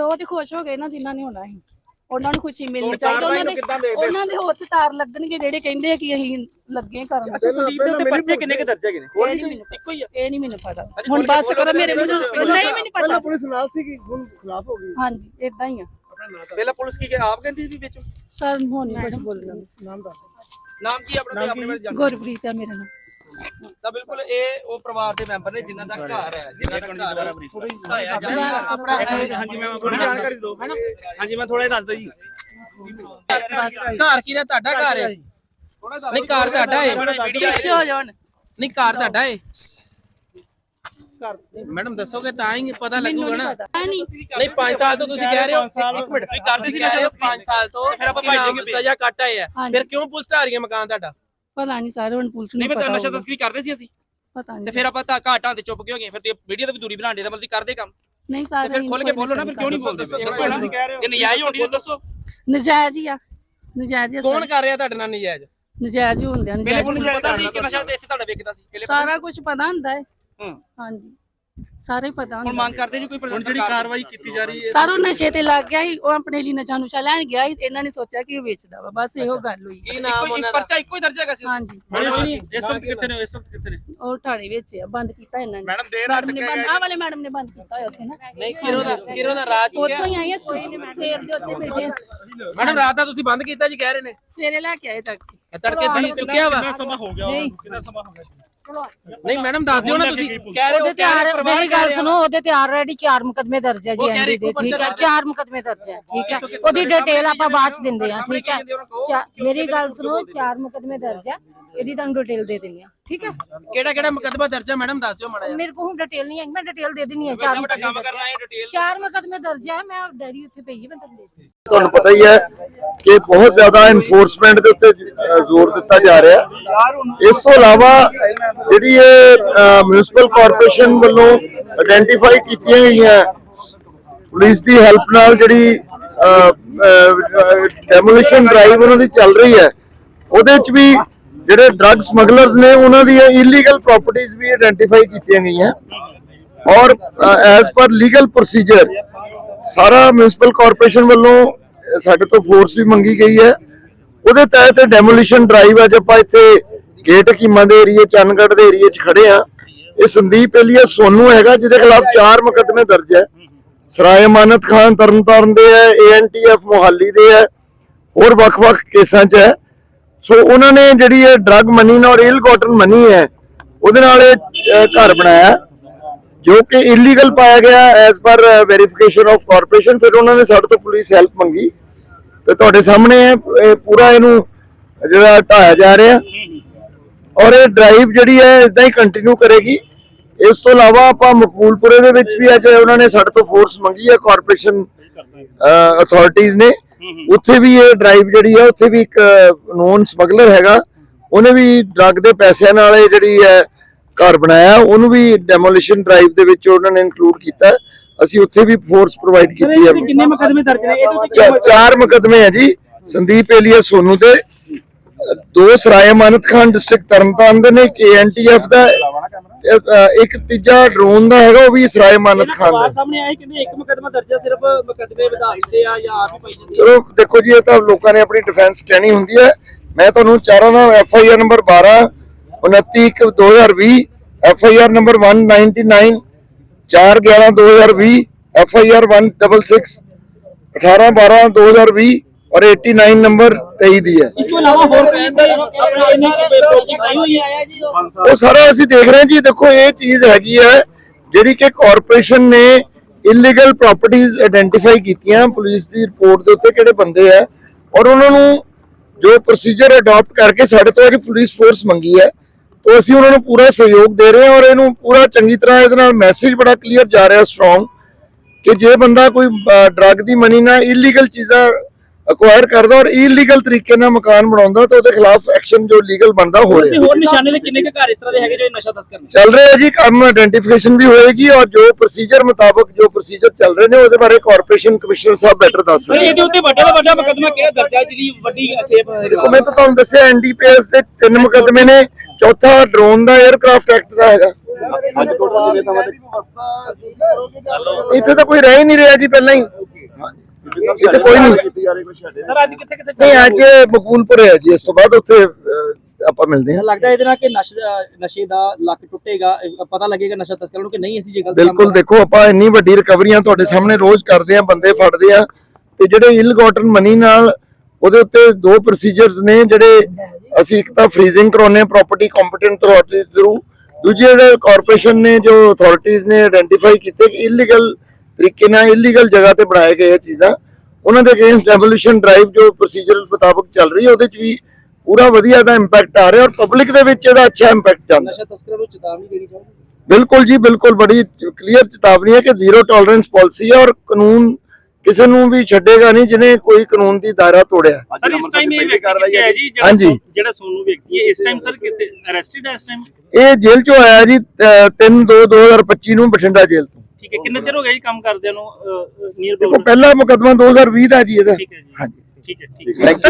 ਉਹ ਤੇ ਖੁਸ਼ ਹੋ ਗਏ ਨਾ ਜਿਨ੍ਹਾਂ ਨੇ ਹੋਣਾ ਸੀ। ਉਹਨਾਂ ਨੂੰ ਖੁਸ਼ੀ ਮਿਲਣੀ ਚਾਹੀਦੀ। ਉਹਨਾਂ ਨੂੰ ਦੇ? ਉਹਨਾਂ ਦੇ ਹੋਰ ਸਟਾਰ ਲੱਗਣਗੇ ਜਿਹੜੇ ਕਹਿੰਦੇ ਆ ਕਿ ਅਸੀਂ ਲੱਗੇ ਕਰਨ ਅੱਛਾ ਸੰਦੀਪ ਦੇ ਉੱਤੇ ਪਰਚੇ ਕਿੰਨੇ ਕੁ ਦਰਜ ਹੈਗੇ ਨੇ? ਹੋਰ ਇਹ ਵੀ ਨਹੀਂ ਕੋਈ ਇੱਕੋ ਹੀ ਆ। ਇਹ ਨਹੀਂ ਮੈਨੂੰ ਪਤਾ। ਹੁਣ ਬਸ ਕਰੋ ਮੇਰੇ ਮੂੰਹ ਨਹੀਂ ਮੈਨੂੰ ਪਤਾ ਪਹਿਲਾਂ ਪੁਲਿਸ ਨਾਲ ਸੀਗੀ ਹੁਣ ਖਿਲਾਫ ਹੋ ਗਈ? ਹਾਂਜੀ ਇਦਾਂ ਹੀ ਆ। ਪਹਿਲਾਂ ਪੁਲਿਸ ਕੀ ਕਿ ਆਪ ਕਹਿੰਦੀ ਸੀ ਵੀ ਵਿੱਚੋਂ? ਸਰ ਹੁਣ ਨਹੀਂ ਕੁਝ ਬੋਲਣਾ। ਨਾਮ ਦੱਸ। ਨਾਮ ਕੀ ਆਪਣਾ ਤੇ? ਆਪਣੇ ਬਾਰੇ ਜਾਣੋ ਗੁਰਪ੍ਰੀਤ ਆ ਮੇਰਾ ਨਾਮ। ਤਾਂ ਬਿਲਕੁਲ ਇਹ ਉਹ ਪਰਿਵਾਰ ਦੇ ਮੈਂਬਰ ਨੇ ਜਿਨ੍ਹਾਂ ਦਾ ਘਰ ਹੈ ਜਿਨ੍ਹਾਂ ਦਾ ਘਰ ਢਾਇਆ ਜਾ ਆਪਣਾ ਹਾਂਜੀ ਮੈਂ ਥੋੜੀ ਜਾਣਕਾਰੀ ਦਿਓ। ਹਾਂਜੀ ਮੈਂ ਥੋੜਾ ਦੱਸ ਜੀ। ਘਰ ਕੀ ਨੇ ਤੁਹਾਡਾ ਘਰ ਹੈ। ਨਹੀਂ ਘਰ ਤੁਹਾਡਾ ਹੈ। ਪਿੱਛੇ ਹੋ ਜਾਣ ਨਹੀਂ ਘਰ ਤੁਹਾਡਾ ਹੈ। ਮੈਡਮ ਦੱਸੋਗੇ ਤਾਂ ਹੀ ਪਤਾ ਲੱਗੂਗਾ ਨਾ। ਨਹੀਂ। ਨਹੀਂ 5 ਸਾਲ ਤੋਂ ਤੁਸੀਂ ਕਹਿ ਰਹੇ ਹੋ। ਇੱਕ ਮਿੰਟ ਕਰਦੇ ਸੀ ਕਹਿ ਰਹੇ ਨਸ਼ਾ ਹੋ 5 ਸਾਲ ਤੋਂ ਫਿਰ ਆਪਾਂ ਸਜ਼ਾ ਕੱਟ ਆਏ ਆ। ਫਿਰ ਕਿਉਂ ਪੁਲਿਸ ਹੈ ਮਕਾਨ ਤੁਹਾਡਾ? ਪਤਾ ਨਹੀਂ ਸਾਰੇ ਹੁਣ ਪੁਲਿਸ ਨੂੰ ਨਹੀਂ ਮੈਂ ਪਤਾ ਨਸ਼ਾ ਹੋਊਗਾ। ਤਸਕਰੀ ਕਰਦੇ ਸੀ ਅਸੀਂ? ਪਤਾ ਤੇ ਨਹੀਂ ਫਿਰ ਆਪਾਂ ਤਾਂ ਘਾਟਾਂ ਤੇ ਚੁੱਪ ਕਿਉਂ ਗਏ? ਫਿਰ ਤੇ ਵੀਡੀਓ ਤੇ ਵੀ ਦੂਰੀ ਬਣਾਉਂਦੇ ਤਾਂ ਮਤਲਬ ਕਰਦੇ ਕੰਮ। ਨਹੀਂ ਤੇ ਸਾਰੇ ਫਿਰ ਖੁੱਲ ਕੇ ਬੋਲੋ ਨਾ ਫਿਰ ਕਿਉਂ ਨਹੀਂ ਬੋਲਦੇ? ਦੱਸੋ ਨਾ ਇਹ ਨਜਾਇਜ਼ ਹੋਣੀ ਤਾਂ ਦੱਸੋ? ਨਜਾਇਜ਼ ਹੀ ਆ। ਨਜਾਇਜ਼ ਹੀ ਆ ਕੌਣ। ਕਰ ਰਿਹਾ ਤੁਹਾਡੇ ਨਾਲ ਨਜਾਇਜ਼? ਨਜਾਇਜ਼ ਹੀ ਹੁੰਦੇ ਆ ਨਜਾਇਜ਼ ਪਤਾ ਸੀ ਕਿ ਨਸ਼ਾ ਤੇ ਇੱਥੇ ਤੁਹਾਡਾ ਵਿਕਦਾ ਸੀ ਪਹਿਲੇ ਸਾਰਾ ਕੁਝ ਪਤਾ ਹੁੰਦਾ ਹੈ। ਹੂੰ। ਹਾਂਜੀ। ਸਾਰਾ ਹੀ ਪਤਾ ਹੁਣ ਮੰਗ ਕਰਦੇ ਜੀ ਕੋਈ ਪ੍ਰਸ਼ਾਸਨ ਜਿਹੜੀ ਕਾਰਵਾਈ ਕੀਤੀ ਜਾ ਰਹੀ ਸਾਰੋਂ ਨਸ਼ੇ ਤੇ ਲੱਗ ਗਿਆ ਸੀ ਉਹ ਆਪਣੇ ਲਈ ਨਸ਼ਾ ਨੁਸ਼ਾ ਲੈਣ ਗਿਆ ਸੀ ਇਹਨਾਂ ਨੇ ਸੋਚਿਆ ਕਿ ਇਹ ਵੇਚਦਾ ਵਾ ਬਸ ਇਹੋ ਗੱਲ ਹੋਈ ਕੀ ਨਾਮ ਇੱਕੋ ਹੀ ਉਹਨਾਂ ਦਾ। ਪਰਚਾ ਇੱਕੋ ਹੀ ਦਰਜ ਹੈਗਾ ਸੀ। ਹਾਂਜੀ। ਇਸ ਵਕਤ ਕਿੱਥੇ ਨੇ ਇਸ ਵਕਤ ਕਿੱਥੇ ਨੇ? ਉਹ ਥਾਣੇ ਵਿੱਚ ਆ ਬੰਦ ਕੀਤਾ ਇਹਨਾਂ ਨੇ। ਮੈਡਮ ਦੇਰ ਮੈਡਮ ਨੇ ਬੰਦ ਆਹ ਵਾਲੇ ਮੈਡਮ ਨੇ ਬੰਦ ਕੀਤਾ ਹੋਇਆ ਉੱਥੇ ਨਾ। ਨਹੀਂ ਕਿਰੋ ਦਾ ਕਿਰੋ ਦਾ ਰਾਜ ਚੁੱਕਿਆ? ਉੱਥੋਂ ਹੀ ਆਏ ਆ ਸਵੇਰ ਦੇ ਉੱਤੇ ਆ। ਮੈਡਮ ਰਾਤ ਦਾ ਤੁਸੀਂ ਬੰਦ ਕੀਤਾ ਜੀ ਕਹਿ ਰਹੇ ਨੇ। ਸਵੇਰੇ ਲੈ ਕੇ ਆਏ ਚੱਕ ਕੇ ਇਹ ਤੜਕੇ ਤੁਸੀਂ ਚੁੱਕਿਆ ਵਾ? ਸਮਾਂ ਹੋ ਗਿਆ? ਕਿੰਨਾ ਸਮਾਂ ਹੋ ਗਿਆ ਨਹੀਂ ਮੈਡਮ ਦੱਸ ਦਿਓ ਨਾ ਤੁਸੀਂ। ਕਹਿ ਰਹੇ ਹੋ ਉਹਦੇ ਤੇ ਆਰ ਮੇਰੀ ਗੱਲ ਸੁਣੋ ਉਹਦੇ ਤੇ ਆਲਰੇਡੀ ਚਾਰ ਮੁਕਦਮੇ ਦਰਜ ਹੈ ਜੀ ਉਹ ਕਹਿ ਰਹੀ ਐਨਡੀ ਦੇ ਠੀਕ ਹੈ ਪਰਚਾ ਚਾਰ ਮੁਕਦਮੇ ਦਰਜ ਹੈ ਠੀਕ ਹੈ। ਉਹਦੀ ਡਿਟੇਲ ਆਪਾਂ ਬਾਅਦ ਚ ਦਿੰਦੇ ਹਾਂ ਠੀਕ ਹੈ। ਚਾ- ਮੇਰੀ ਗੱਲ ਸੁਣੋ ਚਾਰ ਮੁਕਦਮੇ ਦਰਜ ਹੈ। ਇਹਦੀ ਤੁਹਾਨੂੰ ਡਿਟੇਲ ਦੇ ਦਿੰਦੇ ਆ। ਠੀਕ ਹੈ ਕਿਹੜਾ ਕਿਹੜਾ ਮੁਕੱਦਮਾ ਦਰਜ ਹੈ ਮੈਡਮ ਦੱਸ ਦਿਓ ਮਾੜਾ ਜਿਹਾ। ਮੇਰੇ ਕੋਲ ਹੁਣ ਡਿਟੇਲ ਨਹੀਂ ਹੈ ਮੈਂ ਡਿਟੇਲ ਦੇ ਦਿੰਨੀ ਹੈ ਚਾਰ ਵੱਡਾ ਮੁਕੱਦਮੇ ਕੰਮ ਕਰਨਾ ਹੈ ਡਿਟੇਲ ਚਾਰ ਮੁਕਦਮੇ ਦਰਜ ਹੈ ਮੈਂ ਡੈਰੀ ਉੱਥੇ ਪਈ ਹੈ ਮੈਂ ਤੁਹਾਨੂੰ ਦੇ ਦਿੰਦੀ। ਤੁਹਾਨੂੰ ਪਤਾ ਹੀ ਹੈ ਕਿ ਬਹੁਤ ਜ਼ਿਆਦਾ ਇਨਫੋਰਸਮੈਂਟ ਦੇ ਉੱਤੇ ਜ਼ੋਰ ਦਿੱਤਾ ਜਾ ਰਿਹਾ ਹੈ। ਇਸ ਤੋਂ ਇਲਾਵਾ ਜਿਹੜੀ ਇਹ ਮਿਊਨਿਸਪਲ ਕਾਰਪੋਰੇਸ਼ਨ ਵੱਲੋਂ ਆਇਡੈਂਟੀਫਾਈ ਕੀਤੀਆਂ ਗਈਆਂ ਪੁਲਿਸ ਦੀ ਹੈਲਪ ਨਾਲ ਜਿਹੜੀ ਡੈਮੋਲੀਸ਼ਨ ਡਰਾਈਵ ਉਹਨਾਂ ਦੀ ਚੱਲ ਰਹੀ ਹੈ ਉਹਦੇ ਚ ਵੀ ਜਿਹੜੇ ਡਰੱਗ ਸਮਗਲਰਸ ਨੇ, ਉਹਨਾਂ ਦੀਆਂ ਇਲੀਗਲ ਪ੍ਰਾਪਰਟੀਆਂ ਵੀ ਆਇਡੈਂਟੀਫਾਈ ਕੀਤੀਆਂ ਗਈਆਂ। ਔਰ ਐਜ਼ ਪਰ ਲੀਗਲ ਪ੍ਰੋਸੀਜਰ ਸਾਰਾ ਮਿਊਨਿਸਪਲ ਕਾਰਪੋਰੇਸ਼ਨ ਵੱਲੋਂ ਸਾਡੇ ਤੋਂ ਫੋਰਸ ਵੀ ਮੰਗੀ ਗਈ ਹੈ। ਉਹਦੇ ਤਹਿਤ ਡੈਮੋਲੀਸ਼ਨ ਡਰਾਈਵ ਅੱਜ ਆਪਾਂ ਇੱਥੇ ਗੇਟ ਕੀਮਾ ਦੇ ਏਰੀਏ, ਚੰਨਗੜ੍ਹ ਦੇ ਏਰੀਏ 'ਚ ਖੜੇ ਆ। ਇਹ ਸੰਦੀਪ ਏਲੀਆ ਸੋਨੂ ਹੈਗਾ, ਜਿਹਦੇ ਖਿਲਾਫ ਚਾਰ ਮੁਕੱਦਮੇ ਦਰਜ ਹੈ। ਸਰਾਏ ਮਾਨਤ ਖਾਨ, ਤਰਨਤਾਰਨ ਦੇ ਹੈ ਏਐਨਟੀਐਫ ਮੋਹਾਲੀ ਦੇ ਹੈ। ਹੋਰ ਵੱਖ-ਵੱਖ ਕੇਸਾਂ 'ਚ ਹੈ। ਸੋ ਉਹਨਾਂ ਨੇ ਜਿਹੜੀ ਇਹ ਡਰੱਗ ਮਨੀ ਨਾਲ ਇਲ ਕਾਟਨ ਮਨੀ ਹੈ, ਉਹਦੇ ਨਾਲ ਇਹ ਘਰ ਬਣਾਇਆ, ਜੋ ਕਿ ਇਲੀਗਲ ਪਾਇਆ ਗਿਆ as per verification of corporation ਫਿਰ ਉਹਨਾਂ ਨੇ ਸਾਡੇ ਤੋਂ ਪੁਲਿਸ ਹੈਲਪ ਮੰਗੀ। ਤੇ ਤੁਹਾਡੇ ਸਾਹਮਣੇ ਇਹ ਪੂਰਾ ਇਹਨੂੰ ਜਿਹੜਾ ਢਾਇਆ ਜਾ ਰਿਹਾ। ਔਰ ਇਹ ਡਰਾਈਵ ਜਿਹੜੀ ਹੈ, ਇਦਾਂ ਹੀ ਕੰਟੀਨਿਊ ਕਰੇਗੀ। ਇਸ ਤੋਂ ਇਲਾਵਾ ਆਪਾਂ ਮਕਬੂਲਪੁਰੇ ਦੇ ਵਿੱਚ ਵੀ ਅੱਜ ਉਹਨਾਂ ਨੇ ਸਾਡੇ ਤੋਂ ਫੋਰਸ ਮੰਗੀ ਹੈ ਕਾਰਪੋਰੇਸ਼ਨ ਅਥਾਰਟੀਆਂ ਨੇ। ਉੱਥੇ ਵੀ ਇਹ ਡਰਾਈਵ ਜਿਹੜੀ ਹੈ ਉੱਥੇ ਵੀ ਇੱਕ ਨੋਨ ਸਮਗਲਰ ਹੈਗਾ। ਉਹਨੇ ਵੀ ਡਰੱਗ ਦੇ ਪੈਸਿਆਂ ਨਾਲ ਇਹ ਜਿਹੜੀ ਹੈ ਘਰ ਬਣਾਇਆ। ਉਹਨੂੰ ਵੀ ਡੈਮੋਲੀਸ਼ਨ ਡਰਾਈਵ ਦੇ ਵਿੱਚ ਉਹਨਾਂ ਨੇ ਇਨਕਲੂਡ ਕੀਤਾ। ਅਸੀਂ ਉੱਥੇ ਵੀ ਫੋਰਸ ਪ੍ਰੋਵਾਈਡ ਕੀਤੀ ਹੈ ਕਿੰਨੇ ਮੁਕਦਮੇ ਦਰਜ ਨੇ? ਇਹਦੇ ਉੱਤੇ ਚਾਰ ਮੁਕਦਮੇ ਹੈ ਜੀ। ਸੰਦੀਪ ਏਲੀਆ ਸੋਨੂ ਤੇ ਦੋ ਸਰਾਏ ਮਾਨਤ ਖਾਨ ਡਿਸਟ੍ਰਿਕਟ ਤਰਨਤਾਰਨ ਦੇ ਨੇ ਇੱਕ ਐਨਟੀਐਫ ਦਾ। ਅ, ਅ, ਇੱਕ ਤੀਜਾ ਡਰੋਨ ਦਾ ਹੈਗਾ ਉਹ ਵੀ ਸਰਾਏ ਮਾਨਤ ਖਾਨ ਦਾ। ਸਾਹਮਣੇ ਆਏ ਕਹਿੰਦੇ ਇੱਕ ਮੁਕਦਮਾ ਦਰਜ ਸਿਰਫ ਮੁਕਦਮੇ ਵਧਾ ਦਿੱਤੇ ਆ ਜਾਂ ਆਪ ਹੀ ਪਈ ਜਾਂਦੇ ਚਲੋ ਦੇਖੋ ਜੀ ਇਹ ਤਾਂ ਲੋਕਾਂ ਨੇ ਆਪਣੀ ਡਿਫੈਂਸ ਕਹਿਣੀ ਹੁੰਦੀ ਹੈ। ਮੈਂ ਤੁਹਾਨੂੰ ਚਾਰਾਂ ਦਾ ਐਫ ਆਈ ਆਰ ਨੰਬਰ 12 29 ਇੱਕ 2020 F I R number 199 4 11 2020 F I R 166 18 12 2020 ਔਰ 89 ਨੰਬਰ 23 ਦੀ ਹੈ। ਇਸ ਤੋਂ ਇਲਾਵਾ ਹੋਰ ਹੋਈ ਹੈ ਉਹ? ਸਾਰਾ ਅਸੀਂ ਦੇਖ ਰਹੇ ਹਾਂ ਜੀ ਦੇਖੋ ਇਹ ਚੀਜ਼ ਹੈਗੀ ਹੈ ਜਿਹੜੀ ਕਿ ਕਾਰਪੋਰੇਸ਼ਨ ਨੇ ਇਲੀਗਲ ਪ੍ਰਾਪਰਟੀਆਂ ਆਇਡੈਂਟੀਫਾਈ ਕੀਤੀਆਂ ਪੁਲਿਸ ਦੀ ਰਿਪੋਰਟ ਦੇ ਉੱਤੇ ਕਿਹੜੇ ਬੰਦੇ ਆ ਔਰ ਉਹਨਾਂ ਨੂੰ ਜੋ ਪ੍ਰੋਸੀਜਰ ਅਡਾਪਟ ਕਰਕੇ ਸਾਡੇ ਤੋਂ ਜਿਹੜੀ ਪੁਲਿਸ ਫੋਰਸ ਮੰਗੀ ਹੈ ਤੋਂ ਅਸੀਂ ਉਹਨਾਂ ਨੂੰ ਪੂਰਾ ਸਹਿਯੋਗ ਦੇ ਰਹੇ ਹਾਂ ਔਰ ਇਹਨੂੰ ਪੂਰਾ ਚੰਗੀ ਤਰ੍ਹਾਂ ਇਹਦੇ ਨਾਲ ਮੈਸੇਜ ਬੜਾ ਕਲੀਅਰ ਜਾ ਰਿਹਾ ਸਟਰੋਂਗ ਕਿ ਜੇ ਬੰਦਾ ਕੋਈ ਡਰੱਗ ਦੀ ਮਨੀ ਨਾਲ ਇਲੀਗਲ ਚੀਜ਼ਾਂ ਅਕਵਾਇਰ ਕਰਦਾ ਔਰ ਇਲੀਗਲ ਤਰੀਕੇ ਨਾਲ ਮਕਾਨ ਬਣਾਉਂਦਾ ਤਾਂ ਉਹਦੇ ਖਿਲਾਫ ਐਕਸ਼ਨ ਜੋ ਲੀਗਲ ਬਣਦਾ ਹੋ ਰਿਹਾ ਹੋਰ ਨਿਸ਼ਾਨੇ ਦੇ ਕਿੰਨੇ ਕੁ ਘਰ ਇਸ ਤਰ੍ਹਾਂ ਦੇ ਹੈਗੇ ਜਿਹੜੇ ਨਸ਼ਾ ਤਸਕਰ ਨੇ? ਚੱਲ ਰਿਹਾ ਜੀ ਕੰਮ ਆਇਡੈਂਟੀਫਿਕੇਸ਼ਨ ਵੀ ਹੋਏਗੀ ਔਰ ਜੋ ਪ੍ਰੋਸੀਜਰ ਮੁਤਾਬਕ ਜੋ ਪ੍ਰੋਸੀਜਰ ਚੱਲ ਰਹੇ ਨੇ ਉਹਦੇ ਬਾਰੇ ਕਾਰਪੋਰੇਸ਼ਨ ਕਮਿਸ਼ਨਰ ਸਾਹਿਬ ਬੈਟਰ ਦੱਸ ਸਕਦੇ ਇਹਦੇ ਉੱਤੇ ਵੱਡਾ ਤੋਂ ਵੱਡਾ ਮੁਕਦਮਾ ਕਿਹੜਾ ਦਰਜ ਹੈ? ਜਿਹੜੀ ਵੱਡੀ ਦੇਖੋ ਮੈਂ ਤਾਂ ਤੁਹਾਨੂੰ ਦੱਸਿਆ ਐਨਡੀਪੀਐਸ ਦੇ ਤਿੰਨ ਮੁਕਦਮੇ ਨੇ। ਚੌਥਾ ਡਰੋਨ ਦਾ 에ਅਰਕ੍ਰਾਫਟ ਐਕਟ ਦਾ ਹੈਗਾ ਇੱਥੇ ਤਾਂ ਕੋਈ ਰਹਿ ਹੀ ਨਹੀਂ ਰਿਹਾ ਜੀ ਪਹਿਲਾਂ ਹੀ। ਇੱਥੇ ਕੋਈ ਨਹੀਂ। ਸਰ ਅੱਜ ਕਿੱਥੇ ਕਿੱਥੇ ਨਹੀਂ ਅੱਜ ਬਕੂਲਪੁਰ ਹੈ ਜੀ ਇਸ ਤੋਂ ਬਾਅਦ ਉੱਥੇ ਅਹ, ਆਪਾਂ ਮਿਲਦੇ ਹਾਂ। ਲੱਗਦਾ ਇਹਦੇ ਨਾਲ ਕਿ ਨਸ਼ੇ ਨਸ਼ੇ ਦਾ ਲੱਕ ਟੁੱਟੇਗਾ ਇਹ ਪਤਾ ਲੱਗੇਗਾ ਨਸ਼ਾ ਤਸਕਰਾਂ ਨੂੰ ਕਿ ਨਹੀਂ ਅਸੀਂ ਜੇ ਗਲਤ ਕੰਮ ਬਿਲਕੁਲ ਦੇਖੋ ਆਪਾਂ ਇੰਨੀ ਵੱਡੀ ਰਿਕਵਰੀਆਂ ਤੁਹਾਡੇ ਸਾਹਮਣੇ ਰੋਜ਼ ਕਰਦੇ ਆ ਬੰਦੇ ਫੜਦੇ ਆ ਤੇ ਜਿਹੜੇ ਮਨੀ ਨਾਲ ਉਹਦੇ ਉੱਤੇ ਦੋ ਪ੍ਰੋਸੀਜਰਸ ਨੇ ਜਿਹੜੇ ਅਸੀਂ ਇੱਕ ਤਾਂ ਫ੍ਰੀਜ਼ਿੰਗ ਕਰਾਉਨੇ ਆ ਪ੍ਰਾਪਰਟੀ ਕੰਪੀਟੈਂਟ ਅਥਾਰਟੀ ਥਰੂ ਦੂਜੇ ਜਿਹੜੇ ਕਾਰਪੋਰੇਸ਼ਨ ਨੇ ਜੋ ਅਥਾਰਟੀਆਂ ਨੇ ਆਇਡੈਂਟੀਫਾਈ ਕੀਤੇ ਕਿ ਇਲੀਗਲ ਤਰੀਕੇ ਨਾਲ ਇਲੀਗਲ ਜਗ੍ਹਾ ਤੇ ਬਣਾਏ ਗਏ ਇਹ ਚੀਜ਼ਾਂ। ਉਹਨਾਂ ਦੇ ਅਗੇਂਸਟ ਡੈਮੋਲੀਸ਼ਨ ਡਰਾਈਵ ਜੋ ਪ੍ਰੋਸੀਜਰ ਮੁਤਾਬਕ ਚੱਲ ਰਹੀ ਹੈ ਉਹਦੇ ਚ ਵੀ ਪੂਰਾ ਵਧੀਆ ਦਾ ਇੰਪੈਕਟ ਆ ਰਿਹਾ ਔਰ ਪਬਲਿਕ ਦੇ ਵਿੱਚ ਇਹਦਾ ਅੱਛਾ ਇੰਪੈਕਟ ਜਾਂਦਾ। ਨਸ਼ਾ ਤਸਕਰਾਂ ਨੂੰ ਚੇਤਾਵਨੀ ਦੇਣੀ ਚਾਹੁੰਦੇ ਬਿਲਕੁਲ ਜੀ ਬਿਲਕੁਲ ਬੜੀ ਕਲੀਅਰ ਚੇਤਾਵਨੀ ਹੈ ਕਿ ਜ਼ੀਰੋ ਟੋਲਰੈਂਸ ਪਾਲਿਸੀ ਹੈ ਔਰ ਕਾਨੂੰਨ ਕਿਸੇ ਨੂੰ ਵੀ ਛੱਡੇਗਾ ਨਹੀਂ ਜਿਹਨੇ ਕੋਈ ਕਾਨੂੰਨ ਦੀ ਦਾਇਰਾ ਤੋੜਿਆ। ਸਰ ਇਸ ਟਾਈਮ ਇਹ ਵਿਅਕਤੀ ਕਿੱਥੇ ਹੈ ਜੀ? ਜਿਹੜਾ ਹਾਂਜੀ। ਸੋ- ਜਿਹੜਾ ਸੋਨੂ ਵਿਅਕਤੀ ਹੈ ਇਸ ਟਾਈਮ ਸਰ ਕਿੱਥੇ ਅਰੈਸਟਡ ਹੈ ਇਸ ਟਾਈਮ ਇਹ ਜੇਲ੍ਹ ਚੋਂ ਆਇਆ ਜੀ 3 2 2025 ਨੂੰ ਬਠਿੰਡਾ ਜੇਲ੍ਹ ਤੋਂ। ਠੀਕ ਹੈ ਕਿੰਨਾ ਚਿਰ ਹੋ ਗਿਆ ਜੀ ਕੰਮ ਕਰਦਿਆਂ ਨੂੰ ਨੀਅਰ ਦੇਖੋ ਪਹਿਲਾ ਮੁਕਦਮਾ 2020 ਦਾ ਜੀ ਇਹਦਾ। ਠੀਕ ਹੈ ਜੀ। ਹਾਂਜੀ। ਠੀਕ ਹੈ ਠੀਕ ਹੈ ਸਰ ਇੱਕ